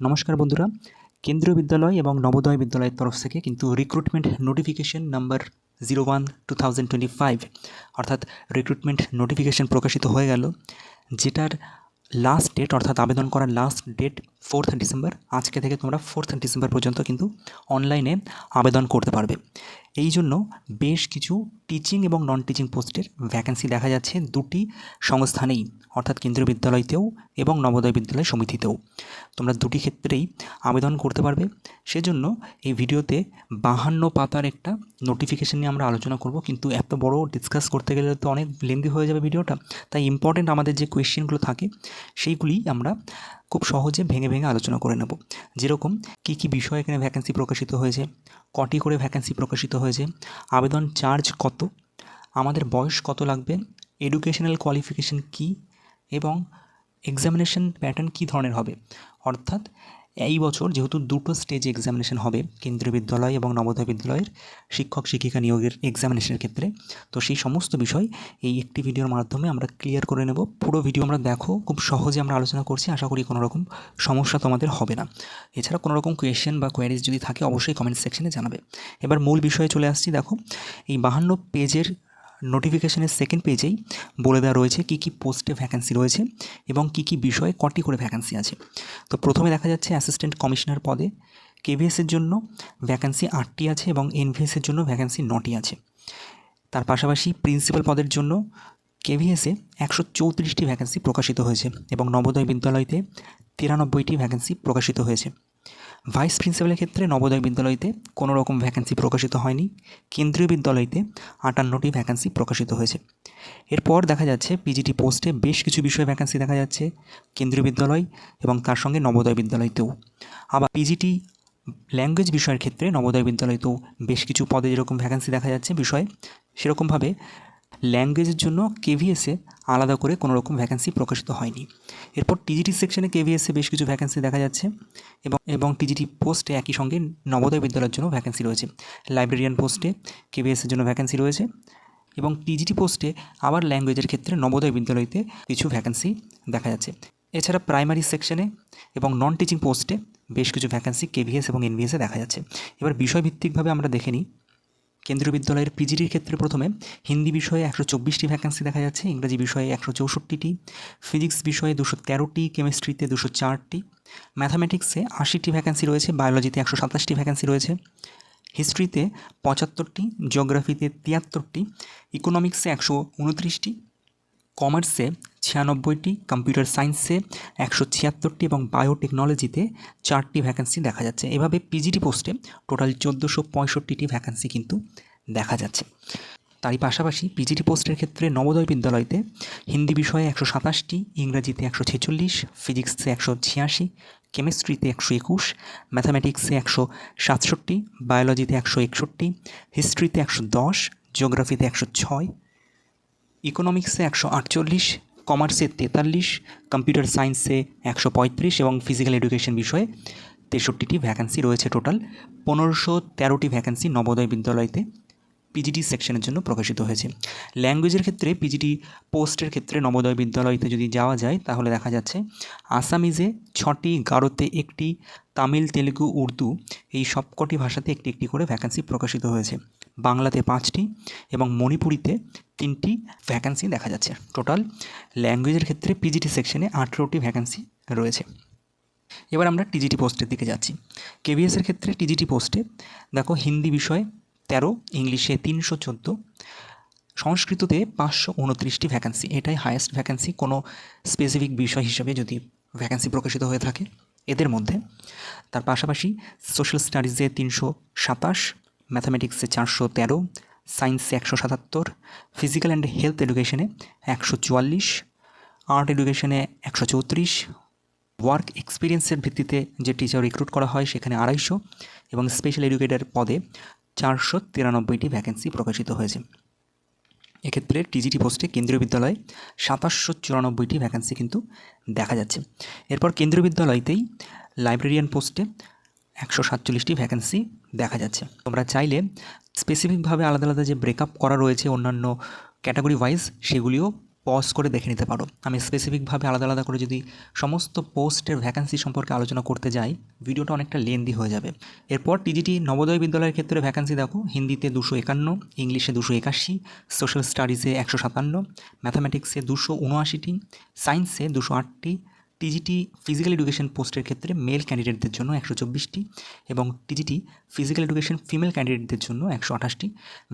নমস্কার বন্ধুরা। কেন্দ্রীয় বিদ্যালয় এবং নবোদয় বিদ্যালয়ের তরফ থেকে কিন্তু recruitment notification number zero one two thousand twenty five অর্থাৎ রিক্রুটমেন্ট নোটিফিকেশন প্রকাশিত হয়ে গেল, যেটার লাস্ট ডেট অর্থাৎ আবেদন করার লাস্ট ডেট ফোর্থ ডিসেম্বর আজকে থেকে তোমরা ফোর্থ ডিসেম্বর পর্যন্ত কিন্তু অনলাইনে আবেদন করতে পারবে। এই জন্য বেশ কিছু টিচিং এবং নন টিচিং পোস্টের ভ্যাকেন্সি দেখা যাচ্ছে দুটি সংস্থানেই, অর্থাৎ কেন্দ্রীয় বিদ্যালয়তেও এবং নবোদয় বিদ্যালয় সমিতিতেও। তোমরা দুটি ক্ষেত্রেই আবেদন করতে পারবে। সেজন্য এই ভিডিওতে বাহান্ন পাতার একটা নোটিফিকেশন নিয়ে আমরা আলোচনা করব। কিন্তু এত বড় ডিসকাস করতে গেলে তো অনেক লেন্দি হয়ে যাবে ভিডিওটা। তাই ইম্পর্টেন্ট আমাদের যে কোয়েশ্চেনগুলো থাকে সেইগুলি আমরা খুব সহজে ভেঙে ভেঙে আলোচনা করে নেব। যেরকম কী কী বিষয় এখানে ভ্যাকেন্সি প্রকাশিত হয়েছে, কটি করে ভ্যাকেন্সি প্রকাশিত হয়েছে, আবেদন চার্জ কত, আমাদের বয়স কত লাগবে এডুকেশনাল কোয়ালিফিকেশন কী, এবং এক্সামিনেশন প্যাটার্ন কী ধরনের হবে। অর্থাৎ এই বছর যেহেতু দুটো স্টেজ এক্সামিনেশন হবে, কেন্দ্রীয় বিদ্যালয় এবং নবোদয় বিদ্যালয়ের শিক্ষক শিক্ষিকা নিয়োগের এক্সামিনেশনের ক্ষেত্রে, তো সেই সমস্ত বিষয় এই একটি ভিডিওর মাধ্যমে আমরা ক্লিয়ার করে নেব। পুরো ভিডিও আমরা দেখো, খুব সহজে আমরা আলোচনা করছি, আশা করি কোনো রকম সমস্যা তোমাদের হবে না। এছাড়া কোনো রকম কোয়েশ্চেন বা কোয়ারিজ যদি থাকে, অবশ্যই কমেন্ট সেকশনে জানাবে। এবার মূল বিষয়ে চলে আসছি, দেখো, এই বাহান্ন পেজের নোটিফিকেশনের সেকেন্ড পেজেই বলে দেওয়া রয়েছে কী কী পোস্টে ভ্যাকেন্সি রয়েছে এবং কী কী বিষয়ে কটি করে ভ্যাকেন্সি আছে। তো প্রথমে দেখা যাচ্ছে অ্যাসিস্ট্যান্ট কমিশনার পদে কেভিএসের জন্য ভ্যাকেন্সি আটটি আছে এবং এনভিএসের জন্য ভ্যাকেন্সি নটি আছে। তার পাশাপাশি প্রিন্সিপাল পদের জন্য কেভিএসে একশো চৌত্রিশটি ভ্যাকেন্সি প্রকাশিত হয়েছে এবং নবোদয় বিদ্যালয়তে তিরানব্বইটি ভ্যাকেন্সি প্রকাশিত হয়েছে। ভাইস প্রিন্সিপালের ক্ষেত্রে নবোদয় বিদ্যালয়তে কোনো রকম ভ্যাকেন্সি প্রকাশিত হয়নি। কেন্দ্রীয় বিদ্যালয়তে আটান্নটি ভ্যাকেন্সি প্রকাশিত হয়েছে। এরপর দেখা যাচ্ছে পিজিটি পোস্টে বেশ কিছু বিষয়ে ভ্যাকেন্সি দেখা যাচ্ছে কেন্দ্রীয় বিদ্যালয় এবং তার সঙ্গে নবোদয় বিদ্যালয়তেও। আবার পিজিটি ল্যাঙ্গুয়েজ বিষয়ের ক্ষেত্রে নবোদয় বিদ্যালয়তেও বেশ কিছু পদে যেরকম ভ্যাকেন্সি দেখা যাচ্ছে বিষয়ে, সেরকমভাবে ল্যাঙ্গুয়েজের জন্য কেভিএসে আলাদা করে কোনো রকম ভ্যাকেন্সি প্রকাশিত হয়নি। এরপর টিজিটি সেকশনে কেভিএসে বেশ কিছু ভ্যাকেন্সি দেখা যাচ্ছে এবং এবং টিজিটি পোস্টে একই সঙ্গে নবোদয় বিদ্যালয়ের জন্য ভ্যাকেন্সি রয়েছে। লাইব্রেরিয়ান পোস্টে কেভিএসের জন্য ভ্যাকেন্সি রয়েছে এবং টিজিটি পোস্টে আবার ল্যাঙ্গুয়েজের ক্ষেত্রে নবোদয় বিদ্যালয়তে কিছু ভ্যাকেন্সি দেখা যাচ্ছে। এছাড়া প্রাইমারি সেকশনে এবং নন টিচিং পোস্টে বেশ কিছু ভ্যাকেন্সি কেভিএস এবং এনভিএসে দেখা যাচ্ছে। এবার বিষয়ভিত্তিকভাবে আমরা দেখে নিই কেন্দ্রীয় বিদ্যালয়ের পিজিটির ক্ষেত্রে প্রথমে হিন্দি বিষয়ে একশো চব্বিশটি ভ্যাকান্সি দেখা যাচ্ছে, ইংরাজি বিষয়ে একশো চৌষট্টিটি ফিজিক্স বিষয়ে দুশো তেরোটি কেমিস্ট্রিতে দুশো চারটি ম্যাথামেটিক্সে আশিটি ভ্যাকান্সি রয়েছে বায়োলজিতে একশো সাতাশটি ভ্যাকান্সি রয়েছে হিস্ট্রিতে পঁচাত্তরটি জিওগ্রাফিতে তিয়াত্তরটি ইকোনমিক্সে একশো উনত্রিশটি কমার্সে ছিয়ানব্বইটি, কম্পিউটার সায়েন্সে একশো ছিয়াত্তরটি এবং বায়োটেকনোলজিতে চারটি ভ্যাকেন্সি দেখা যাচ্ছে। এভাবে পিজিটি পোস্টে টোটাল চোদ্দোশো পঁয়ষট্টিটি ভ্যাকেন্সি কিন্তু দেখা যাচ্ছে। তারই পাশাপাশি পিজিটি পোস্টের ক্ষেত্রে নবোদয় বিদ্যালয়তে হিন্দি বিষয়ে একশো সাতাশটি, ইংরাজিতে একশো ছেচল্লিশ, ফিজিক্সে একশো ছিয়াশি, কেমিস্ট্রিতে একশো একুশ, ম্যাথামেটিক্সে একশো সাতষট্টি, বায়োলজিতে একশো একষট্টি, হিস্ট্রিতে একশো দশ, জিওগ্রাফিতে একশো ছয় ইকোনমিক্সে একশো আটচল্লিশ কমার্সে তেতাল্লিশ কম্পিউটার সায়েন্সে একশো পঁয়ত্রিশ এবং ফিজিক্যাল এডুকেশন বিষয়ে তেষট্টিটি ভ্যাকেন্সি রয়েছে টোটাল পনেরোশো তেরোটি ভ্যাকেন্সি নবোদয় বিদ্যালয়তে পিজিটি সেকশনের জন্য প্রকাশিত হয়েছে। ল্যাঙ্গুয়েজের ক্ষেত্রে পিজিটি পোস্টের ক্ষেত্রে নবোদয় বিদ্যালয়তে যদি যাওয়া যায়, তাহলে দেখা যাচ্ছে আসামিজে ছটি গারোতে একটি তামিল তেলেগু উর্দু এই সবকটি ভাষাতে একটি একটি করে ভ্যাকেন্সি প্রকাশিত হয়েছে। বাংলাতে পাঁচটি এবং মণিপুরিতে তিনটি ভ্যাকেন্সি দেখা যাচ্ছে। টোটাল ল্যাঙ্গুয়েজের ক্ষেত্রে পিজিটি সেকশনে আঠেরোটি ভ্যাকেন্সি রয়েছে। এবার আমরা টিজিটি পোস্টের দিকে যাচ্ছি। কেভিএসের ক্ষেত্রে টিজিটি পোস্টে দেখো হিন্দি বিষয়ে তেরো, ইংলিশে তিনশো চোদ্দ, সংস্কৃততে পাঁচশো উনত্রিশটি ভ্যাকেন্সি এটাই হায়েস্ট ভ্যাকেন্সি কোনো স্পেসিফিক বিষয় হিসেবে যদি ভ্যাকেন্সি প্রকাশিত হয়ে থাকে। এদের মধ্যে তার পাশাপাশি সোশ্যাল স্টাডিজে তিনশো সাতাশ ম্যাথামেটিক্সে চারশো তেরো, সায়েন্সে একশো সাতাত্তর, ফিজিক্যাল অ্যান্ড হেলথ এডুকেশনে একশো চুয়াল্লিশ, আর্ট এডুকেশনে একশো চৌত্রিশ, ওয়ার্ক এক্সপিরিয়েন্সের ভিত্তিতে যে টিচার রিক্রুট করা হয় সেখানে আড়াইশো এবং স্পেশাল এডুকেটর পদে চারশো তিরানব্বইটি ভ্যাকেন্সি প্রকাশিত হয়েছে। এক্ষেত্রে টিজিটি পোস্টে কেন্দ্রীয় বিদ্যালয়ে সাতাশশো চুরানব্বইটি ভ্যাকেন্সি কিন্তু দেখা যাচ্ছে। এরপর কেন্দ্রীয় বিদ্যালয়তেই লাইব্রেরিয়ান পোস্টে একশো সাতচল্লিশটি ভ্যাকেন্সি দেখা যাচ্ছে। তোমরা চাইলে স্পেসিফিকভাবে আলাদা আলাদা যে ব্রেকআপ করা রয়েছে অন্যান্য ক্যাটাগরি ওয়াইজ সেগুলিও পজ করে দেখে নিতে পারো। আমি স্পেসিফিকভাবে আলাদা আলাদা করে যদি সমস্ত পোস্টের ভ্যাকান্সি সম্পর্কে আলোচনা করতে যাই ভিডিওটা অনেকটা লেন্দি হয়ে যাবে। এরপর টিজিটি নবোদয় বিদ্যালয়ের ক্ষেত্রে ভ্যাকান্সি দেখো। হিন্দিতে দুশো একান্ন, ইংলিশে দুশো একাশি সোশ্যাল স্টাডিজে একশো সাতান্ন ম্যাথামেটিক্সে দুশো উনআশিটি সায়েন্সে দুশো আটটি টিজিটি ফিজিক্যাল এডুকেশন পোস্টের ক্ষেত্রে মেল ক্যান্ডিডেটদের জন্য একশো চব্বিশটি এবং টিজিটি ফিজিক্যাল এডুকেশন ফিমেল ক্যান্ডিডেটদের জন্য একশো আঠাশটি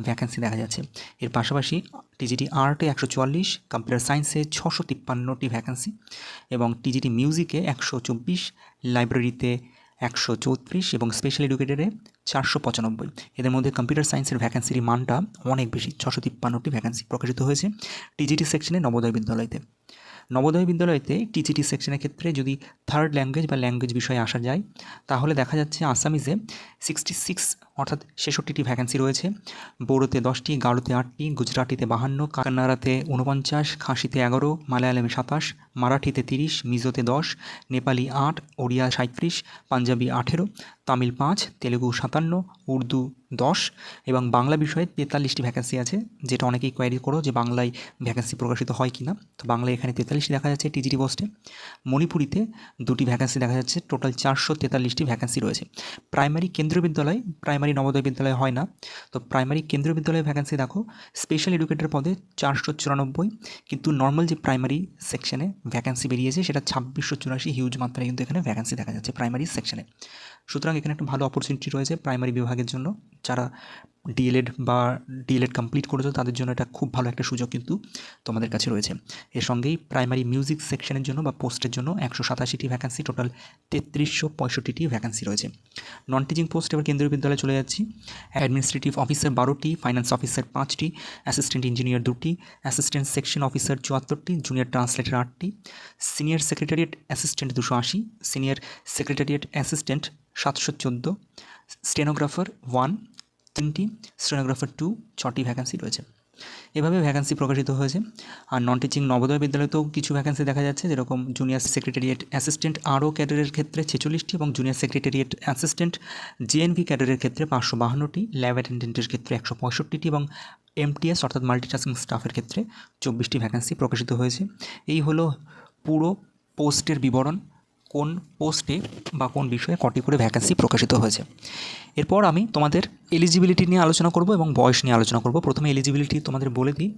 ভ্যাকেন্সি দেখা যাচ্ছে। এর পাশাপাশি টিজিটি আর্টে একশো চুয়াল্লিশ কম্পিউটার সায়েন্সে ছশো তিপ্পান্নটি ভ্যাকেন্সি এবং টিজিটি মিউজিকে একশো চব্বিশ লাইব্রেরিতে একশো চৌত্রিশ এবং স্পেশাল এডুকেটেডে চারশো পঁচানব্বই। এদের মধ্যে কম্পিউটার সায়েন্সের ভ্যাকেন্সির মানটা অনেক বেশি, ছশো তিপ্পান্নটি ভ্যাকেন্সি প্রকাশিত হয়েছে। টিজিটি সেকশনে নবোদয় বিদ্যালয়তে। নবোদয় বিদ্যালয়তে টিচিটি সেকশনের ক্ষেত্রে যদি থার্ড ল্যাঙ্গুয়েজ বা ল্যাঙ্গুয়েজ বিষয়ে আসা যায়, তাহলে দেখা যাচ্ছে আসামিজে সিক্সটি সিক্স অর্থাৎ ছেষট্টিটি ভ্যাকেন্সি রয়েছে। বোড়োতে দশটি গারোতে আটটি, গুজরাটিতে বাহান্ন, কান্নাড়াতে উনপঞ্চাশ খাসিতে এগারো, মালায়ালামে সাতাশ, মারাঠিতে তিরিশ, মিজোতে দশ, নেপালি আট, ওড়িয়া সাঁত্রিশ পাঞ্জাবি আঠেরো, তামিল পাঁচ, তেলেগু সাতান্ন, উর্দু দশ এবং বাংলা বিষয়ে তেতাল্লিশটি ভ্যাকেন্সি আছে, যেটা অনেকেই কোয়ারি করো যে বাংলায় ভ্যাকেন্সি প্রকাশিত হয় কি না তো বাংলায় এখানে তেতাল্লিশটি দেখা যাচ্ছে টিজিটি পোস্টে। মণিপুরিতে দুটি ভ্যাকেন্সি দেখা যাচ্ছে টোটাল চারশো তেতাল্লিশটি ভ্যাকেন্সি রয়েছে। প্রাইমারি কেন্দ্রীয় বিদ্যালয় প্রাইমারি নবোদয় বিদ্যালয় হয় না। তো প্রাইমারি কেন্দ্রীয় বিদ্যালয়ে ভ্যাকেন্সি দেখো স্পেশাল এডুকেটর পদে চারশো চুরানব্বই, কিন্তু নর্মাল যে প্রাইমারি সেকশনে ভ্যাকেন্সি বেরিয়েছে, সেটা ছাব্বিশশো চুরাশি হিউজ মাত্রায় কিন্তু এখানে ভ্যাকেন্সি দেখা যাচ্ছে প্রাইমারি সেকশনে সুতরাং এখানে একটা ভালো অপরচুনিটি রয়েছে প্রাইমারি বিভাগের জন্য। যারা ডিএলএড বা ডিএলএড কমপ্লিট করেছ, তাদের জন্য এটা খুব ভালো একটা সুযোগ কিন্তু তোমাদের কাছে রয়েছে। এর সঙ্গেই প্রাইমারি মিউজিক সেকশনের জন্য বা পোস্টের জন্য একশো সাতাশিটি ভ্যাকান্সি টোটাল তেত্রিশশো পঁয়ষট্টিটি ভ্যাকান্সি রয়েছে। নন টিচিং পোস্ট এবার কেন্দ্রীয় বিদ্যালয়ে চলে যাচ্ছি। অ্যাডমিনিস্ট্রেটিভ অফিসার বারোটি ফাইন্যান্স অফিসার পাঁচটি অ্যাসিস্ট্যান্ট ইঞ্জিনিয়ার দুটি অ্যাসিস্ট্যান্ট সেকশন অফিসার চুয়াত্তরটি জুনিয়র ট্রান্সলেটর আটটি সিনিয়র সেক্রেটারিয়েট অ্যাসিস্ট্যান্ট দুশো আশি সিনিয়র সেক্রেটারিয়েট অ্যাসিস্ট্যান্ট সাতশো চোদ্দ স্টেনোগ্রাফার ওয়ান তিনটি স্টেনোগ্রাফার টু ছটি ভ্যাকান্সি রয়েছে। এভাবে ভ্যাকান্সি প্রকাশিত হয়েছে। আর নন টিচিং নবোদয় বিদ্যালয়তেও কিছু ভ্যাকান্সি দেখা যাচ্ছে, যেরকম জুনিয়র সেক্রেটারিয়েট অ্যাসিস্ট্যান্ট আরও ক্যাডারের ক্ষেত্রে ছেচল্লিশটি এবং জুনিয়র সেক্রেটারিয়েট অ্যাসিস্ট্যান্ট জেএনভি ক্যাডারের ক্ষেত্রে পাঁচশো বাহান্নটি ল্যাব অ্যাটেন্ডেন্টের ক্ষেত্রে একশো পঁয়ষট্টিটি এবং এমটিএস অর্থাৎ মাল্টিটাস্কিং স্টাফের ক্ষেত্রে চব্বিশটি ভ্যাকান্সি প্রকাশিত হয়েছে। এই হলো পুরো পোস্টের বিবরণ। কোন পোস্টে বা কোন বিষয়ে কটি করে ভ্যাকেন্সি প্রকাশিত হয়েছে। এরপর আমি তোমাদের এলিজিবিলিটি নিয়ে আলোচনা করব এবং বয়স নিয়ে আলোচনা করব। প্রথমে এলিজিবিলিটি তোমাদের বলে দিই।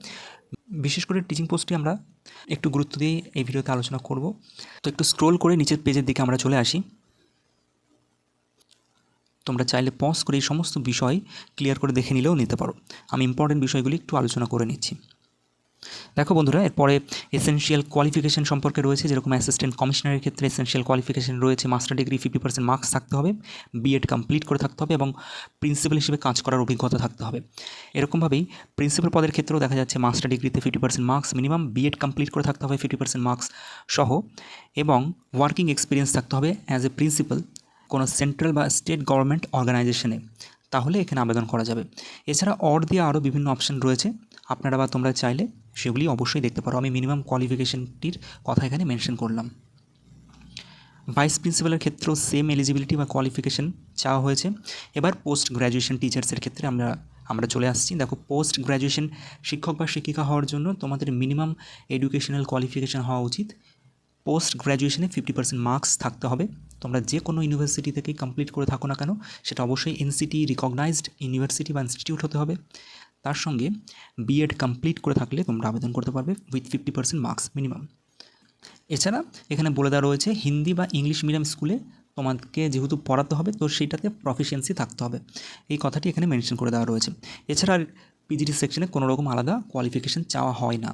বিশেষ করে টিচিং পোস্টটি আমরা একটু গুরুত্ব দিয়ে এই ভিডিওতে আলোচনা করব। তো একটু স্ক্রোল করে নিচের পেজের দিকে আমরা চলে আসি। তোমরা চাইলে পজ করে এই সমস্ত বিষয় ক্লিয়ার করে দেখে নিলেও নিতে পারো। আমি ইম্পর্টেন্ট বিষয়গুলি একটু আলোচনা করে নিচ্ছি। দেখো বন্ধুরা, এরপরে এসেনশিয়াল কোয়ালিফিকেশন সম্পর্কে রয়েছে, যেরকম অ্যাসিস্ট্যান্ট কমিশনারের ক্ষেত্রে এসেনশিয়াল কোয়ালিফিকেশন রয়েছে master degree fifty percent marks থাকতে হবে বিএড কমপ্লিট করে থাকতে হবে এবং প্রিন্সিপাল হিসেবে কাজ করার অভিজ্ঞতা থাকতে হবে। এরকমভাবেই প্রিন্সিপাল পদের ক্ষেত্রেও দেখা যাচ্ছে মাস্টার ডিগ্রিতে fifty percent marks minimum BEd complete করে থাকতে হবে ফিফটি পার্সেন্ট মার্কস সহ এবং ওয়ার্কিং এক্সপিরিয়েন্স থাকতে হবে অ্যাজ এ প্রিন্সিপাল কোনো সেন্ট্রাল বা স্টেট গভর্নমেন্ট অর্গানাইজেশনে তাহলে এখানে আবেদন করা যাবে। এছাড়া অর দিয়ে আরও বিভিন্ন অপশন রয়েছে। আপনারা বা তোমরা চাইলে সেগুলি অবশ্যই দেখতে পারো। আমি মিনিমাম কোয়ালিফিকেশনটির কথা এখানে মেনশন করলাম। ভাইস প্রিন্সিপালের ক্ষেত্রেও সেম এলিজিবিলিটি বা কোয়ালিফিকেশন চাওয়া হয়েছে। এবার পোস্ট গ্র্যাজুয়েশন টিচার্সের ক্ষেত্রে আমরা আমরা চলে আসছি। দেখো পোস্ট গ্র্যাজুয়েশন শিক্ষক বা শিক্ষিকা হওয়ার জন্য তোমাদের মিনিমাম এডুকেশনাল কোয়ালিফিকেশান হওয়া উচিত। পোস্ট গ্র্যাজুয়েশনে ফিফটি পার্সেন্ট মার্কস থাকতে হবে। তোমরা যে কোনো ইউনিভার্সিটি থেকেই কমপ্লিট করে থাকো না কেন, সেটা অবশ্যই এনসিটি রিকগনাইজড ইউনিভার্সিটি বা ইনস্টিটিউট হতে হবে। তার সঙ্গে বিএড কমপ্লিট করে থাকলে তোমরা আবেদন করতে পারবে with fifty percent marks minimum এছাড়া এখানে বলে দেওয়া রয়েছে, হিন্দি বা ইংলিশ মিডিয়াম স্কুলে তোমাকে যেহেতু পড়াতে হবে, তো সেইটাতে প্রফিসিয়েন্সি থাকতে হবে। এই কথাটি এখানে মেনশন করে দেওয়া রয়েছে। এছাড়া পিজিটি সেকশনে কোনো রকম আলাদা কোয়ালিফিকেশান চাওয়া হয় না।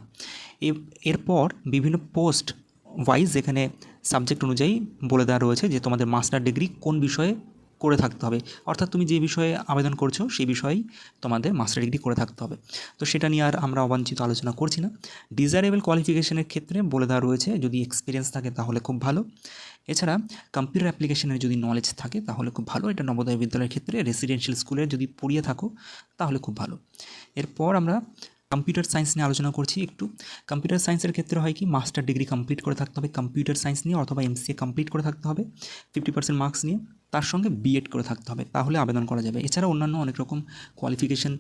এরপর বিভিন্ন পোস্ট ওয়াইজ এখানে সাবজেক্ট অনুযায়ী বলে দেওয়া রয়েছে যে তোমাদের মাস্টার ডিগ্রি কোন বিষয়ে করে থাকতে হবে। অর্থাৎ তুমি যে বিষয়ে আবেদন করছ, সেই বিষয়েই তোমাদের মাস্টার ডিগ্রি করে থাকতে হবে। তো সেটা নিয়ে আর আমরা অবাঞ্ছিত আলোচনা করছি না। ডিজায়ারেবল কোয়ালিফিকেশনের ক্ষেত্রে বলে দেওয়া রয়েছে, যদি এক্সপিরিয়েন্স থাকে তাহলে খুব ভালো। এছাড়া কম্পিউটার অ্যাপ্লিকেশনের যদি নলেজ থাকে তাহলে খুব ভালো। এটা নবোদয় বিদ্যালয়ের ক্ষেত্রে রেসিডেন্সিয়াল স্কুলে যদি পড়িয়ে থাকো তাহলে খুব ভালো। এরপর আমরা কম্পিউটার সায়েন্স নিয়ে আলোচনা করছি একটু। কম্পিউটার সায়েন্সের ক্ষেত্রে হয় কি মাস্টার ডিগ্রি কমপ্লিট করে থাকতে হবে। কম্পিউটার সায়েন্স নিয়ে অথবা এমসিএ কমপ্লিট করে থাকতে হবে। ফিফটি পার্সেন্ট মার্কস নিয়ে। তার সঙ্গে বিএড করে থাকতে হবে, তাহলে আবেদন করা যাবে। এছাড়া অন্যান্য অনেক রকম কোয়ালিফিকেশান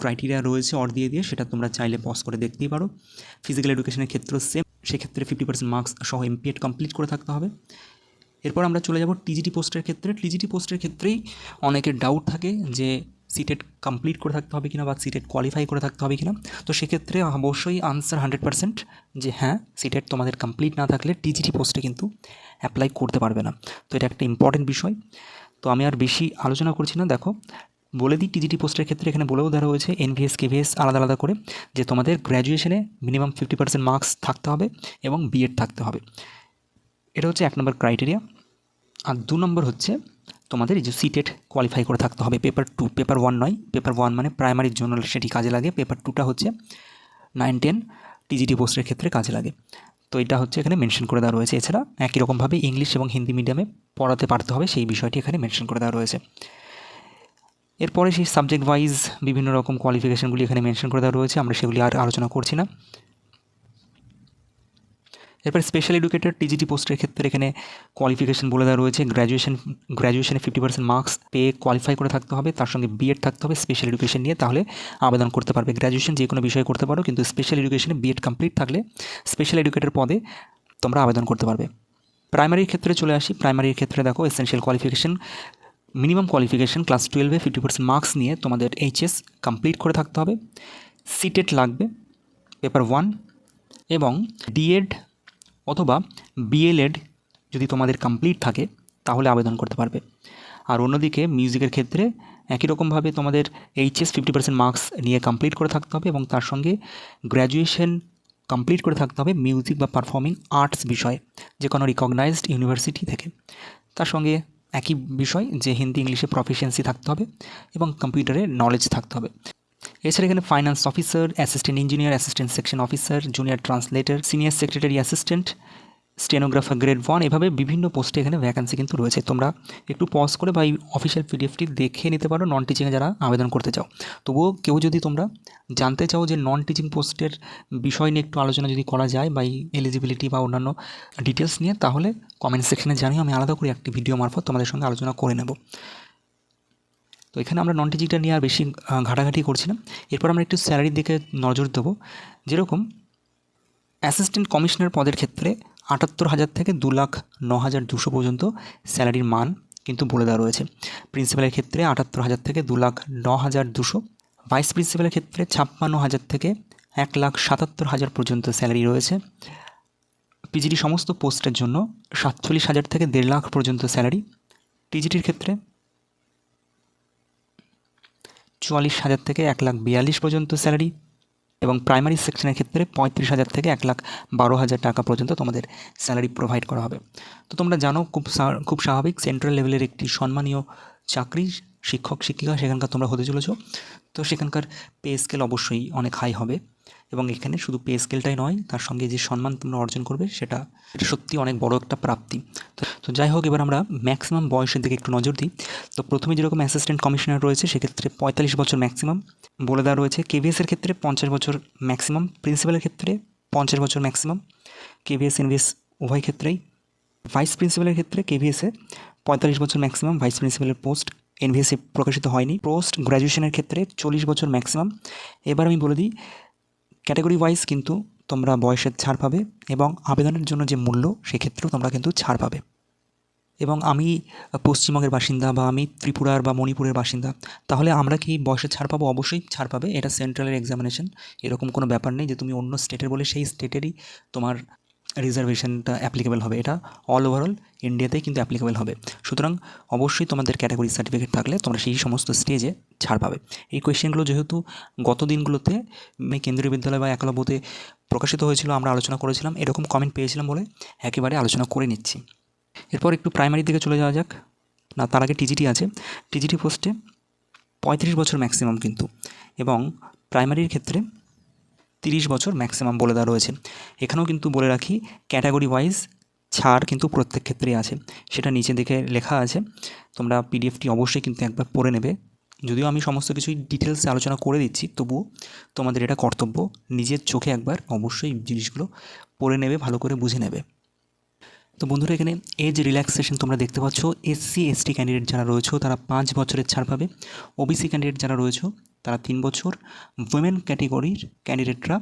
ক্রাইটেরিয়া রয়েছে অর দিয়ে দিয়ে, সেটা তোমরা চাইলে পজ করে দেখতেই পারো। ফিজিক্যাল এডুকেশনের ক্ষেত্রেও সেম সেক্ষেত্রে ফিফটি পার্সেন্ট মার্কস সহ এমপিএড কমপ্লিট করে থাকতে হবে। এরপর আমরা চলে যাব টিজিটি পোস্টের ক্ষেত্রে। টিজিটি পোস্টের ক্ষেত্রেই অনেকের ডাউট থাকে যে সিটেট কমপ্লিট করে থাকতে হবে কিনা বা সিটেট কোয়ালিফাই করে থাকতে হবে কিনা, তো সেক্ষেত্রে অবশ্যই আনসার হান্ড্রেড পার্সেন্ট যে হ্যাঁ সিটেট তোমাদের কমপ্লিট না থাকলে টিজিটি পোস্টে কিন্তু অ্যাপ্লাই করতে পারবে না। তো এটা একটা ইম্পর্টেন্ট বিষয়। তো আমি আর বেশি আলোচনা করছি না, দেখো, বলে দিই টিজিটি পোস্টের ক্ষেত্রে এখানে বলেও দেওয়া হয়েছে এনভিএস কেভিএস আলাদা আলাদা করে, যে তোমাদের গ্র্যাজুয়েশনে মিনিমাম ফিফটি পার্সেন্ট মার্কস থাকতে হবে এবং বিএড থাকতে হবে। এটা হচ্ছে এক নম্বর ক্রাইটেরিয়া আর দু নম্বর হচ্ছে তোমাদের এই যে সিটেট কোয়ালিফাই করে থাকতে হবে। পেপার টু পেপার ওয়ান নয়। পেপার ওয়ান মানে প্রাইমারির জন্য সেটি কাজে লাগে। পেপার টুটা হচ্ছে নাইন টেন টিজিটি পোস্টের ক্ষেত্রে কাজে লাগে। তো এটা হচ্ছে এখানে মেনশন করে দেওয়া রয়েছে। এছাড়া একই রকমভাবে ইংলিশ এবং হিন্দি মিডিয়ামে পড়াতে পারতে হবে। সেই বিষয়টি এখানে মেনশন করে দেওয়া রয়েছে। এরপরে সেই সাবজেক্ট ওয়াইজ বিভিন্ন রকম কোয়ালিফিকেশানগুলি এখানে মেনশন করে দেওয়া রয়েছে। আমরা সেগুলি আর আলোচনা করছি না। এরপর স্পেশাল এডুকেটেড টিজিটি পোস্টের ক্ষেত্রে এখানে কোয়ালিফিকেশন বলে দেওয়া রয়েছে। গ্র্যাজুয়েশন গ্র্যাজুয়েশনে ফিফটি পার্সেন্ট মার্কস পেয়ে কোয়ালিফাই করে থাকতে হবে। তার সঙ্গে বিএড থাকতে হবে স্পেশাল এডুকেশন নিয়ে। তাহলে আবেদন করতে পারবে। গ্র্যাজুয়েশন যে কোনো বিষয়ে করতে পারো, কিন্তু স্পেশাল এডুকেশনে বিএড কমপ্লিট থাকলে স্পেশাল এডুকেটের পদে তোমরা আবেদন করতে পারবে। প্রাইমারির ক্ষেত্রে চলে আসি। প্রাইমারির ক্ষেত্রে দেখো essential qualification minimum qualification class টুয়েলভে ফিফটি পার্সেন্ট মার্কস নিয়ে তোমাদের এইচএস কমপ্লিট করে থাকতে হবে। সিটেট লাগবে পেপার ওয়ান এবং ডিএড অথবা বিএলএড যদি তোমাদের কমপ্লিট থাকে, তাহলে আবেদন করতে পারবে। আর অন্যদিকে মিউজিকের ক্ষেত্রে একই রকমভাবে তোমাদের এইচএস ফিফটি পার্সেন্ট মার্কস নিয়ে কমপ্লিট করে থাকতে হবে এবং তার সঙ্গে গ্র্যাজুয়েশন কমপ্লিট করে থাকতে হবে মিউজিক বা পারফর্মিং আর্টস বিষয়ে, যে কোনো রিকগনাইজড ইউনিভার্সিটি থেকে। তার সঙ্গে একই বিষয়, যে হিন্দি, ইংলিশে প্রফিসিয়েন্সি থাকতে হবে এবং কম্পিউটারে নলেজ থাকতে হবে। এছাড়া এখানে finance officer assistant engineer assistant section officer junior translator senior secretary assistant stenographer grade one এভাবে বিভিন্ন পোস্টে এখানে ভ্যাকান্সি কিন্তু রয়েছে। তোমরা একটু পজ করে বা এই অফিসিয়াল পিডিএফটি দেখে নিতে পারো নন টিচিংয়ে যারা আবেদন করতে চাও। তবুও কেউ যদি তোমরা জানতে চাও যে নন টিচিং পোস্টের বিষয় নিয়ে একটু আলোচনা যদি করা যায় বা এই এলিজিবিলিটি বা অন্যান্য ডিটেলস নিয়ে, তাহলে কমেন্ট সেকশনে জানিয়ে আমি আলাদা করে একটি ভিডিও মারফত তোমাদের সঙ্গে আলোচনা করে নেব। তো এখানে আমরা নন টিচিংটা নিয়ে আর বেশি ঘাটাঘাটি করছি না এরপর আমরা একটু স্যালারির দিকে নজর দেবো। যেরকম অ্যাসিস্ট্যান্ট কমিশনার পদের ক্ষেত্রে আটাত্তর হাজার থেকে দু লাখ ন হাজার দুশো পর্যন্ত স্যালারির মান কিন্তু বলে দেওয়া রয়েছে। প্রিন্সিপালের ক্ষেত্রে আটাত্তর হাজার থেকে দু লাখ ন হাজার দুশো। ভাইস প্রিন্সিপালের ক্ষেত্রে ছাপ্পান্ন হাজার থেকে এক লাখ সাতাত্তর হাজার পর্যন্ত স্যালারি রয়েছে। পিজিডি সমস্ত পোস্টের জন্য সাতচল্লিশ হাজার থেকে দেড় লাখ পর্যন্ত স্যালারি টিজিটির ক্ষেত্রে চুয়াল্লিশ হাজার থেকে এক লাখ বিয়াল্লিশ পর্যন্ত স্যালারি এবং প্রাইমারি সেকশনের ক্ষেত্রে পঁয়ত্রিশ হাজার থেকে এক লাখ বারো হাজার টাকা পর্যন্ত তোমাদের স্যালারি প্রোভাইড করা হবে। তো তোমরা জানো খুব খুব স্বাভাবিক সেন্ট্রাল লেভেলের একটি সম্মানীয় চাকরি শিক্ষক শিক্ষিকা সেখানকার তোমরা হতে চলেছ। তো সেখানকার পে স্কেল অবশ্যই অনেক হাই হবে। এবং এখানে শুধু পে স্কেলটাই নয়, তার সঙ্গে যে সম্মান তোমরা অর্জন করবে সেটা এটা সত্যি অনেক বড় একটা প্রাপ্তি। তো যাই হোক, এবার আমরা ম্যাক্সিমাম বয়সের দিকে একটু নজর দিই। তো প্রথমে যেরকম অ্যাসিস্ট্যান্ট কমিশনার রয়েছে, সেক্ষেত্রে পঁয়তাল্লিশ বছর ম্যাক্সিমাম বলে দেওয়া রয়েছে কেভিএসের ক্ষেত্রে পঞ্চাশ বছর ম্যাক্সিমাম প্রিন্সিপালের ক্ষেত্রে পঞ্চাশ বছর ম্যাক্সিমাম কেভিএস এনভিএস উভয় ক্ষেত্রেই। ভাইস প্রিন্সিপালের ক্ষেত্রে কেভিএসে পঁয়তাল্লিশ বছর ম্যাক্সিমাম ভাইস প্রিন্সিপালের পোস্ট এনভিএসে প্রকাশিত হয়নি। পোস্ট গ্র্যাজুয়েশনের ক্ষেত্রে চল্লিশ বছর ম্যাক্সিমাম এবার আমি বলে দিই ক্যাটাগরি ওয়াইজ কিন্তু তোমরা বয়সের ছাড় পাবে এবং আবেদনের জন্য যে মূল্য, সেক্ষেত্রেও তোমরা কিন্তু ছাড় পাবে। এবং আমি পশ্চিমবঙ্গের বাসিন্দা বা আমি ত্রিপুরার বা মণিপুরের বাসিন্দা, তাহলে আমরা কি বয়সে ছাড় পাবো? অবশ্যই ছাড় পাবে। এটা সেন্ট্রালের এক্সামিনেশন এরকম কোনো ব্যাপার নেই যে তুমি অন্য স্টেটের বলে সেই স্টেটেরই তোমার রিজার্ভেশনটা অ্যাপ্লিকেবল হবে। এটা অল ওভারঅল ইন্ডিয়াতেই কিন্তু অ্যাপ্লিকেবল হবে। সুতরাং অবশ্যই তোমাদের ক্যাটাগরি সার্টিফিকেট থাকলে তোমরা সেই সমস্ত স্টেজে ছাড় পাবে। এই কোয়েশ্চেনগুলো যেহেতু গত দিনগুলোতে কেন্দ্রীয় বিদ্যালয় বা একলব্যতে প্রকাশিত হয়েছিল, আমরা আলোচনা করেছিলাম, এরকম কমেন্ট পেয়েছিলাম বলে একেবারে আলোচনা করে নিচ্ছি। এরপর একটু প্রাইমারির দিকে চলে যাওয়া যাক। না, তার আগে টিজিটি আছে। টিজিটি পোস্টে পঁয়ত্রিশ বছর ম্যাক্সিমাম কিন্তু। এবং প্রাইমারির ক্ষেত্রে তিরিশ বছর ম্যাক্সিমাম বলে দেওয়া রয়েছে। এখানেও কিন্তু বলে রাখি ক্যাটাগরি ওয়াইজ ছাড় কিন্তু প্রত্যেক ক্ষেত্রেই আছে। সেটা নিচে দেখে লেখা আছে। তোমরা পিডিএফটি অবশ্যই কিন্তু একবার পড়ে নেবে। যদিও আমি সমস্ত কিছুই ডিটেলসে আলোচনা করে দিচ্ছি, তবুও তোমাদের এটা কর্তব্য, নিজের চোখে একবার অবশ্যই জিনিসগুলো পড়ে নেবে, ভালো করে বুঝে নেবে। তো বন্ধুরা, এখানে এজ রিল্যাক্সেশন তোমরা দেখতে পাচ্ছ। এসসি এসটি ক্যান্ডিডেট যারা রয়েছে, তারা পাঁচ বছরের ছাড় পাবে। ওবিসি ক্যান্ডিডেট যারা রয়েছে তারা তিন বছর উইমেন ক্যাটেগরির ক্যান্ডিডেটরা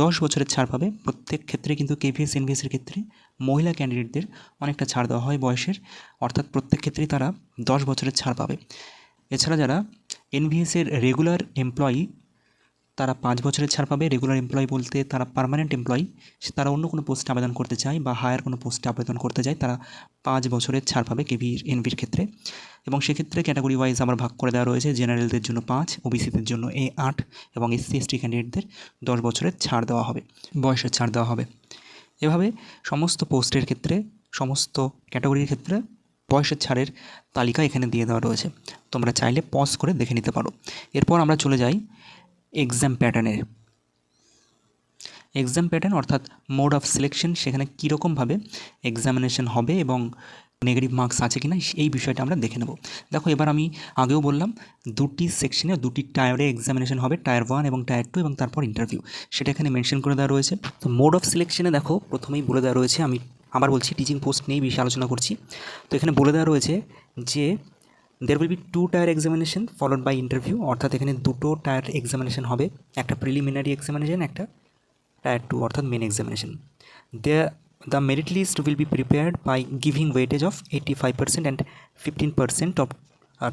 দশ বছরের ছাড় পাবে। প্রত্যেক ক্ষেত্রে কিন্তু কেভিএস এনভিএসের ক্ষেত্রে মহিলা ক্যান্ডিডেটদের অনেকটা ছাড় দেওয়া হয় বয়সের। অর্থাৎ প্রত্যেক ক্ষেত্রেই তারা দশ বছরের ছাড় পাবে। এছাড়া যারা এনভিএসের রেগুলার এমপ্লয়ি তারা পাঁচ বছরের ছাড় পাবে। রেগুলার এমপ্লয়ি বলতে তারা পার্মানেন্ট এমপ্লয়ি তারা অন্য কোনো পোস্টে আবেদন করতে চায় বা হায়ার কোনো পোস্টে আবেদন করতে চায়, তারা পাঁচ বছরের ছাড় পাবে কেভির এনভির ক্ষেত্রে। এবং সেক্ষেত্রে ক্যাটাগরি ওয়াইজ আমার ভাগ করে দেওয়া রয়েছে জেনারেলদের জন্য পাঁচ ওবিসিদের জন্য এ আট এবং এসসি এসটি ক্যান্ডিডেটদের দশ বছরের ছাড় দেওয়া হবে, বয়সের ছাড় দেওয়া হবে। এভাবে সমস্ত পোস্টের ক্ষেত্রে, সমস্ত ক্যাটাগরির ক্ষেত্রে বয়সের ছাড়ের তালিকা এখানে দিয়ে দেওয়া রয়েছে। তোমরা চাইলে পজ করে দেখে নিতে পারো। এরপর আমরা চলে যাই এক্সাম প্যাটার্নের এক্সাম প্যাটার্ন অর্থাৎ মোড অফ সিলেকশন সেখানে কীরকমভাবে এক্সামিনেশন হবে এবং নেগেটিভ মার্কস আছে কি না এই বিষয়টা আমরা দেখে নেব। দেখো, এবার আমি আগেও বললাম, দুটি সেকশনে দুটি টায়ারে এক্সামিনেশন হবে টায়ার ওয়ান এবং টায়ার টু এবং তারপর ইন্টারভিউ সেটা এখানে মেনশন করে দেওয়া রয়েছে। তো মোড অফ সিলেকশনে দেখো, প্রথমেই বলে দেওয়া রয়েছে, আমি আবার বলছি টিচিং পোস্ট নিয়েই বেশি আলোচনা করছি। তো এখানে বলে দেওয়া রয়েছে যে there will be two tier examination followed by interview অর্থাৎ এখানে দুটো টায়ার এক্সামিনেশন হবে। একটা প্রিলিমিনারি এক্সামিনেশন একটা টায়ার টু অর্থাৎ main examination the the merit list will be prepared by giving weightage of eighty five percent and fifteen percent of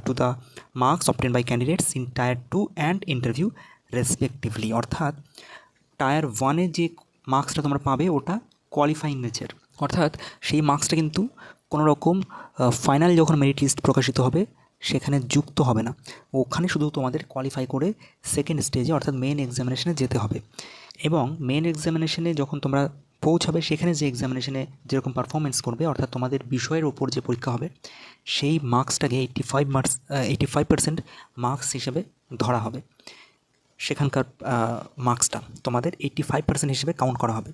to the marks obtain by candidates in tier two and interview respectively অর্থাৎ tier ওয়ানে যে মার্কসটা তোমরা পাবে, ওটা qualifying nature অর্থাৎ সেই মার্কসটা কিন্তু কোনো রকম ফাইনাল যখন মেরিট লিস্ট প্রকাশিত হবে, সেখানে যুক্ত হবে না। ওখানে শুধু তোমাদের কোয়ালিফাই করে সেকেন্ড স্টেজে অর্থাৎ মেন এক্সামিনেশনে যেতে হবে। এবং মেন এক্সামিনেশনে যখন তোমরা পৌঁছাবে, সেখানে যে এক্সামিনেশনে যেরকম পারফরমেন্স করবে, অর্থাৎ তোমাদের বিষয়ের ওপর যে পরীক্ষা হবে, সেই মার্কসটাকে eighty five marks eighty five percent marks হিসেবে ধরা হবে। সেখানকার মার্কসটা তোমাদের এইট্টি ফাইভ পার্সেন্ট হিসেবে কাউন্ট করা হবে।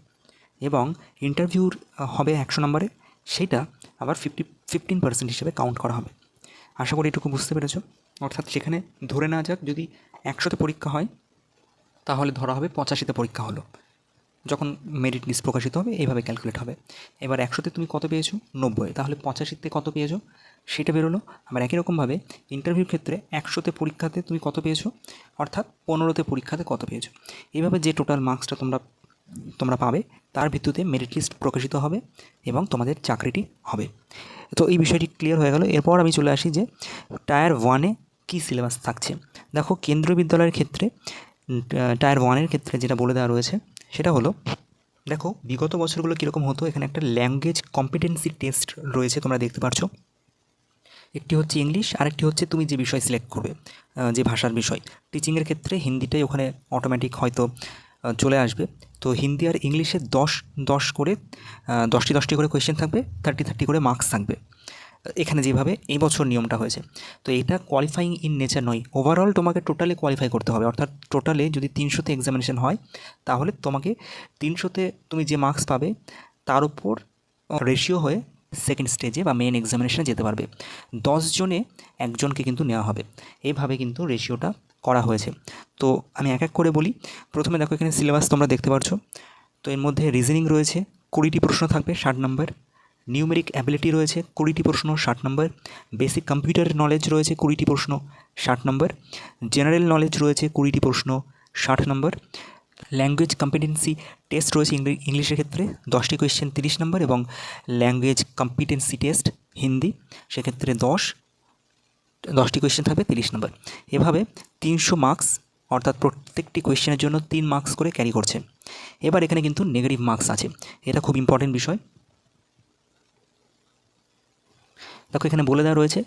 এবং ইন্টারভিউর হবে একশো নম্বরে। সেইটা আবার ফিফটি ফিফটিন পার্সেন্ট হিসেবে কাউন্ট করা হবে। আশা করি এটুকু বুঝতে পেরেছ। অর্থাৎ সেখানে ধরে নেওয়া যাক, যদি একশোতে পরীক্ষা হয়, তাহলে ধরা হবে পঁচাশিতে পরীক্ষা হলো। যখন মেরিট লিস্ট প্রকাশিত হবে, এইভাবে ক্যালকুলেট হবে। এবার একশোতে তুমি কত পেয়েছ? নব্বই। তাহলে পঁচাশিতে কত পেয়েছ? সেটা বেরোলো। আবার একই রকমভাবে ইন্টারভিউর ক্ষেত্রে একশোতে পরীক্ষাতে তুমি কত পেয়েছ? অর্থাৎ পনেরোতে পরীক্ষাতে কত পেয়েছ? এইভাবে যে টোটাল মার্কসটা তোমরা তোমরা পাবে। তার ভিত্তিতে মেরিট লিস্ট প্রকাশিত হবে এবং তোমাদের চাকরিটি হবে। তো এই বিষয়টি ক্লিয়ার হয়ে গেল। এরপর আমি চলে আসি যে টায়ার ওয়ানে কী সিলেবাস থাকছে। দেখো, কেন্দ্রীয় বিদ্যালয়ের ক্ষেত্রে টায়ার ওয়ানের ক্ষেত্রে যেটা বলে দেওয়া রয়েছে, সেটা হলো, দেখো, বিগত বছরগুলো কীরকম হতো? এখানে একটা ল্যাঙ্গুয়েজ কম্পিটেন্সি টেস্ট রয়েছে, তোমরা দেখতে পারছ। একটি হচ্ছে ইংলিশ, আরেকটি হচ্ছে তুমি যে বিষয় সিলেক্ট করবে যে ভাষার বিষয়। টিচিংয়ের ক্ষেত্রে হিন্দিটাই ওখানে অটোমেটিক হয়তো চলে আসবে। তো হিন্দি আর ইংলিশে দশ দশ করে দশটি দশটি করে কোয়েশ্চেন থাকবে থার্টি থার্টি করে মার্কস থাকবে। এখানে যেভাবে এই বছর নিয়মটা হয়েছে। তো এটা কোয়ালিফাইং ইন নেচার নয়। ওভারঅল তোমাকে টোটালি কোয়ালিফাই করতে হবে। অর্থাৎ টোটালে যদি তিনশোতে এক্সামিনেশন হয়, তাহলে তোমাকে তিনশোতে তুমি যে মার্কস পাবে, তার উপর রেশিও হয়ে সেকেন্ড স্টেজে বা মেন এক্সামিনেশনে যেতে পারবে। জনে একজনকে কিন্তু নেওয়া হবে। এইভাবে কিন্তু রেশিওটা করা হয়েছে। তো আমি এক এক করে বলি। প্রথমে দেখো এখানে সিলেবাস তোমরা দেখতে পারছ তো এর মধ্যে রিজনিং রয়েছে, কুড়িটি প্রশ্ন থাকবে, ষাট নম্বর নিউমেরিক অ্যাবিলিটি রয়েছে, কুড়িটি প্রশ্ন, ষাট নম্বর বেসিক কম্পিউটার নলেজ রয়েছে, কুড়িটি প্রশ্ন, ষাট নম্বর জেনারেল নলেজ রয়েছে, কুড়িটি প্রশ্ন, ষাট নম্বর ল্যাঙ্গুয়েজ কম্পিটেন্সি টেস্ট রয়েছে ইংলিশের ক্ষেত্রে। দশটি কোয়েশ্চেন তিরিশ নম্বর এবং ল্যাঙ্গুয়েজ কম্পিটেন্সি টেস্ট হিন্দি, সেক্ষেত্রে দশ। দশটি কোয়েশ্চেন থাকবে তিরিশ নম্বর এভাবে তিনশো মার্কস অর্থাৎ প্রত্যেকটি কোয়েশ্চেনের জন্য তিন মার্কস করে ক্যারি করছে। এবার এখানে কিন্তু নেগেটিভ মার্কস আছে। এটা খুব ইম্পর্টেন্ট বিষয়। দেখো এখানে বলে দেওয়া রয়েছে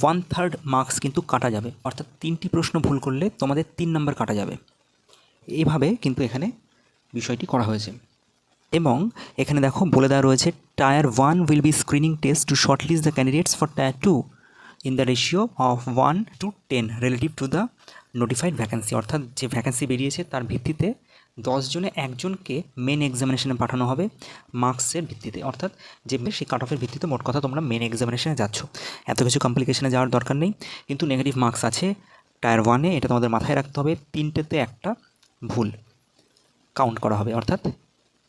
ওয়ান থার্ড মার্কস কিন্তু কাটা যাবে। অর্থাৎ তিনটি প্রশ্ন ভুল করলে তোমাদের তিন নম্বর কাটা যাবে। এইভাবে কিন্তু এখানে বিষয়টি করা হয়েছে। এবং এখানে দেখো, বলে দেওয়া রয়েছে tier one will be screening test to shortlist the candidates for tier two in the ratio of one to ten relative to the notified vacancy অর্থাৎ যে ভ্যাকেন্সি বেরিয়েছে তার ভিত্তিতে দশজনে একজনকে মেন এক্সামিনেশনে পাঠানো হবে মার্কসের ভিত্তিতে। অর্থাৎ যে সেই কাট অফের ভিত্তিতে মোট কথা তোমরা মেন এক্সামিনেশনে যাচ্ছ। এত কিছু কমপ্লিকেশনে যাওয়ার দরকার নেই। কিন্তু নেগেটিভ মার্কস আছে টায়ার ওয়ানে এটা তোমাদের মাথায় রাখতে হবে। তিনটেতে একটা ভুল। কাউন্ট করা হবে, অর্থাৎ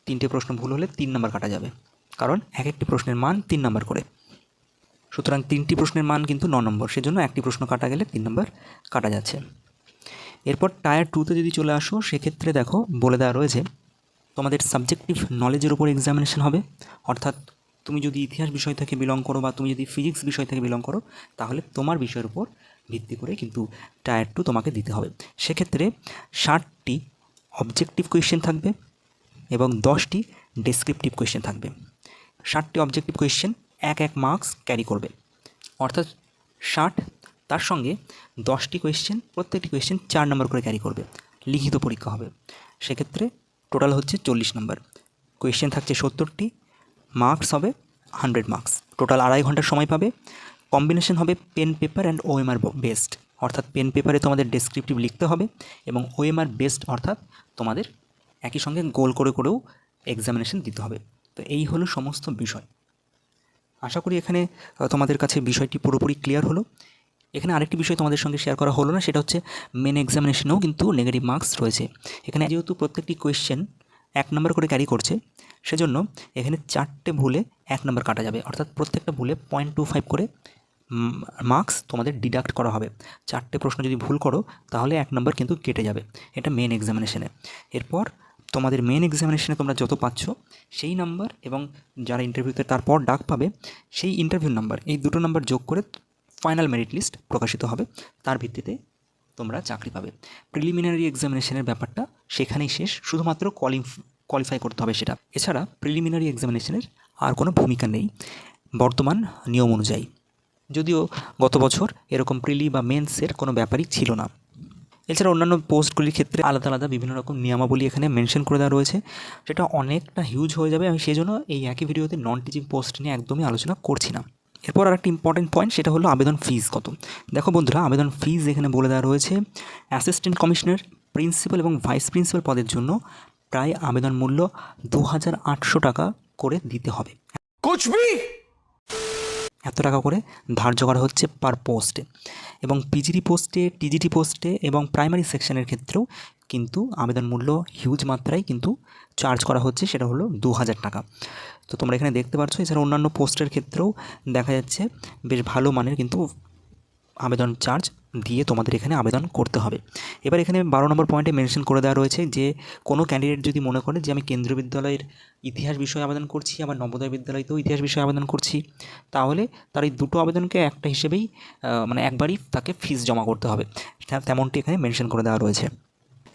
তিনটে প্রশ্ন ভুল হলে তিন নম্বর কাটা যাবে। কারণ এক একটি প্রশ্নের মান তিন নম্বর করে। সুতরাং তিনটি প্রশ্নের মান কিন্তু ন নম্বর সেজন্য একটি প্রশ্ন কাটা গেলে তিন নম্বর কাটা যাচ্ছে। এরপর টায়ার টুতে যদি চলে আসো, সেক্ষেত্রে দেখো বলে দেওয়া রয়েছে, তোমাদের সাবজেক্টিভ নলেজের উপর এক্সামিনেশন হবে। অর্থাৎ তুমি যদি ইতিহাস বিষয় থেকে বিলং করো বা তুমি যদি ফিজিক্স বিষয় থেকে বিলং করো, তাহলে তোমার বিষয়ের উপর ভিত্তি করে কিন্তু টায়ার টু তোমাকে দিতে হবে। সেক্ষেত্রে ষাটটি অবজেক্টিভ কোয়েশ্চেন থাকবে এবং দশটি ডেসক্রিপটিভ কোয়েশ্চেন থাকবে। ষাটটি অবজেক্টিভ কোয়েশ্চেন এক এক মার্কস ক্যারি করবে। অর্থাৎ ষাট, তার সঙ্গে দশটি কোয়েশ্চেন প্রত্যেকটি কোয়েশ্চেন চার নম্বর করে ক্যারি করবে। লিখিত পরীক্ষা হবে। সেক্ষেত্রে টোটাল হচ্ছে চল্লিশ নম্বর কোয়েশ্চেন থাকছে সত্তরটি মার্কস হবে হান্ড্রেড মার্কস টোটাল আড়াই ঘণ্টার সময় পাবে। কম্বিনেশন হবে pen paper and OMR based অর্থাৎ পেন পেপারে তোমাদের ডেসক্রিপটিভ লিখতে হবে এবং ওএমআর বেস্ট অর্থাৎ তোমাদের একই সঙ্গে গোল করে করেও এক্সামিনেশন দিতে হবে। তো এই হলো সমস্ত বিষয়। আশা করি এখানে তোমাদের কাছে বিষয়টি পুরোপুরি ক্লিয়ার হলো। এখানে আরেকটি বিষয় তোমাদের সঙ্গে শেয়ার করা হলো না, সেটা হচ্ছে মেন এক্সামিনেশনেও কিন্তু নেগেটিভ মার্কস রয়েছে। এখানে যেহেতু প্রত্যেকটি কোয়েশ্চেন এক নম্বর করে ক্যারি করছে, সেজন্য এখানে চারটে ভুলে এক নম্বর কাটা যাবে। অর্থাৎ প্রত্যেকটা ভুলে পয়েন্ট টু ফাইভ করে মার্কস তোমাদের ডিডাক্ট করা হবে। চারটে প্রশ্ন যদি ভুল করো, তাহলে এক নম্বর কিন্তু কেটে যাবে। এটা মেন এক্সামিনেশনে এরপর তোমাদের মেন এক্সামিনেশনে তোমরা যত পাচ্ছ, সেই নাম্বার এবং যারা ইন্টারভিউতে তারপর ডাক পাবে, সেই ইন্টারভিউ নাম্বার এই দুটো নাম্বার যোগ করে ফাইনাল মেরিট লিস্ট প্রকাশিত হবে। তার ভিত্তিতে তোমরা চাকরি পাবে। প্রিলিমিনারি এক্সামিনেশনের ব্যাপারটা সেখানেই শেষ। শুধুমাত্র কোয়ালিফ কোয়ালিফাই করতে হবে সেটা। এছাড়া প্রিলিমিনারি এক্সামিনেশনের আর কোনো ভূমিকা নেই। বর্তমান নিয়ম অনুযায়ী। যদিও গত বছর এরকম প্রিলি বা মেন্সের কোনো ব্যাপারই ছিল না। এছাড়া অন্যান্য পোস্টগুলির ক্ষেত্রে আলাদা আলাদা বিভিন্ন রকম নিয়মাবলী এখানে মেনশন করে দেওয়া রয়েছে। সেটা অনেকটা হিউজ হয়ে যাবে। আমি সেই জন্য এই একই ভিডিওতে নন টিচিং পোস্ট নিয়ে একদমই আলোচনা করছি না। এরপর আর একটা ইম্পর্টেন্ট পয়েন্ট সেটা হলো আবেদন ফিজ কত। দেখো বন্ধুরা, আবেদন ফিজ এখানে বলে দেওয়া রয়েছে অ্যাসিস্ট্যান্ট কমিশনার প্রিন্সিপাল এবং ভাইস প্রিন্সিপাল পদের জন্য প্রায় আবেদন মূল্য দু হাজার আটশো টাকা করে দিতে হবে। এত টাকা করে ধার্য করা হচ্ছে পার পোস্টে এবং পিজিটি পোস্টে টিজিটি পোস্টে এবং প্রাইমারি সেকশনের ক্ষেত্রেও কিন্তু আবেদন মূল্য হিউজ মাত্রায় কিন্তু চার্জ করা হচ্ছে, সেটা হলো দু হাজার টাকা। তো তোমরা এখানে দেখতে পাচ্ছ এছাড়া অন্যান্য পোস্টের ক্ষেত্রেও দেখা যাচ্ছে বেশ ভালো মানের কিন্তু আবেদন চার্জ দিয়ে তোমাদের এখানে আবেদন করতে হবে। এবার এখানে বারো নম্বর পয়েন্টে মেনশন করে দেওয়া রয়েছে যে, কোনো ক্যান্ডিডেট যদি মনে করে যে, আমি কেন্দ্রীয় বিদ্যালয়ের ইতিহাস বিষয়ে আবেদন করছি, আবার নবোদয় বিদ্যালয়তেও ইতিহাস বিষয়ে আবেদন করছি, তাহলে তার এই দুটো আবেদনকে একটা হিসেবেই মানে একবারই তাকে ফিস জমা করতে হবে। তেমনটি এখানে মেনশন করে দেওয়া রয়েছে।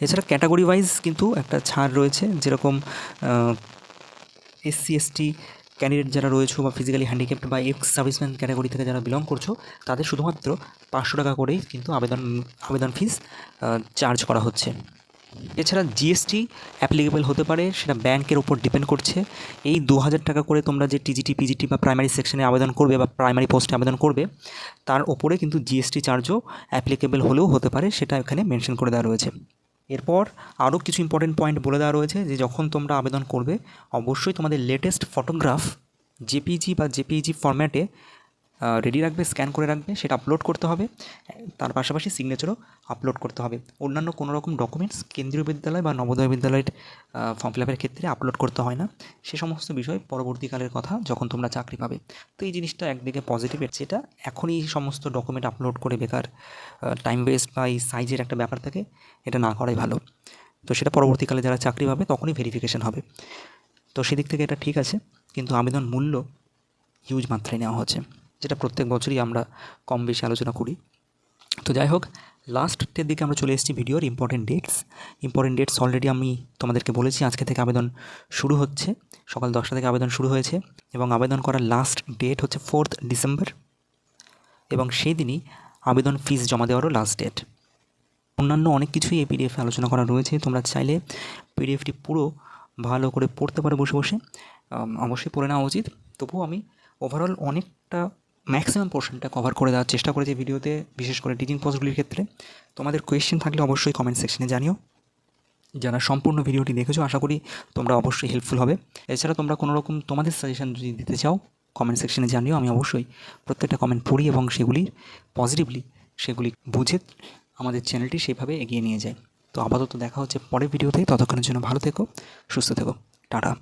এছাড়া ক্যাটাগরি ওয়াইজ কিন্তু একটা ছাড় রয়েছে, যেরকম এসসি এসটি ক্যান্ডিডেট যারা রয়েছে বা ফিজিক্যালি হ্যান্ডিক্যাপ্ট বা এক্স সার্ভিসম্যান ক্যাটাগরি থেকে যারা বিলং করছ, তাদের শুধুমাত্র পাঁচশো টাকা করেই কিন্তু আবেদন আবেদন ফিস চার্জ করা হচ্ছে। এছাড়া জিএসটি অ্যাপ্লিকেবল হতে পারে, সেটা ব্যাংকের উপর ডিপেন্ড করছে। এই দু হাজার টাকা করে তোমরা যে টিজিটি পিজিটি বা প্রাইমারি সেকশনে আবেদন করবে বা প্রাইমারি পোস্টে আবেদন করবে, তার ওপরে কিন্তু জিএসটি চার্জও অ্যাপ্লিকেবল হলেও হতে পারে, সেটা এখানে মেনশন করে দেওয়া রয়েছে। এরপর আরও কিছু ইম্পর্টেন্ট পয়েন্ট বলে দেওয়া রয়েছে যে যখন তোমরা আবেদন করবে, অবশ্যই তোমাদের লেটেস্ট ফটোগ্রাফ জেপিজি বা জেপিজি ফরম্যাটে রেডি রাখবে স্ক্যান করে রাখবে, সেটা আপলোড করতে হবে। তার পাশাপাশি সিগনেচারও আপলোড করতে হবে। অন্যান্য কোনো রকম ডকুমেন্টস কেন্দ্রীয় বিদ্যালয় বা নবোদয় বিদ্যালয়ের ফর্ম ফিল আপের ক্ষেত্রে আপলোড করতে হয় না। সে সমস্ত বিষয় পরবর্তীকালের কথা যখন তোমরা চাকরি পাবে। তো এই জিনিসটা একদিকে পজিটিভ সেটা এখনই সমস্ত ডকুমেন্ট আপলোড করে বেকার টাইম ওয়েস্ট বা এই সাইজের একটা ব্যাপার থাকে, এটা না করাই ভালো। তো সেটা পরবর্তীকালে যারা চাকরি পাবে, তখনই ভেরিফিকেশন হবে। তো সেদিক থেকে এটা ঠিক আছে, কিন্তু আবেদন মূল্য হিউজ মাত্রায় নেওয়া হচ্ছে। যেটা প্রত্যেক বছরই আমরা কম বেশি আলোচনা করি। তো যাই হোক লাস্টের দিকে আমরা চলে এসেছি ভিডিওর important dates important dates already আমি তোমাদেরকে বলেছি, আজকে থেকে আবেদন শুরু হচ্ছে। সকাল দশটা থেকে আবেদন শুরু হয়েছে এবং আবেদন করার লাস্ট ডেট হচ্ছে ফোর্থ ডিসেম্বর এবং সেই দিনই আবেদন ফিস জমা দেওয়ারও লাস্ট ডেট অন্যান্য অনেক কিছুই এই পিডিএফে আলোচনা করা রয়েছে। তোমরা চাইলে পিডিএফটি পুরো ভালো করে পড়তে পারো বসে বসে। অবশ্যই পড়ে নেওয়া উচিত। তবুও আমি ওভারঅল অনেকটা ম্যাক্সিমাম পোর্শনটা কভার করে দেওয়ার চেষ্টা করেছি ভিডিওতে বিশেষ করে টিচিং পোস্টগুলির ক্ষেত্রে। তোমাদের কোয়েশ্চেন থাকলে অবশ্যই কমেন্ট সেকশনে জানিও। যারা সম্পূর্ণ ভিডিওটি দেখেছ, আশা করি তোমরা অবশ্যই হেল্পফুল হবে। এছাড়া তোমরা কোনো রকম তোমাদের সাজেশান যদি দিতে চাও কমেন্ট সেকশনে জানিও। আমি অবশ্যই প্রত্যেকটা কমেন্ট পড়ি এবং সেগুলি পজিটিভলি সেগুলি বুঝে আমাদের চ্যানেলটি সেভাবে এগিয়ে নিয়ে যায়। তো আপাতত দেখা হচ্ছে পরের ভিডিওতে ততক্ষণের জন্য ভালো থেকো, সুস্থ থেকো। টাটা।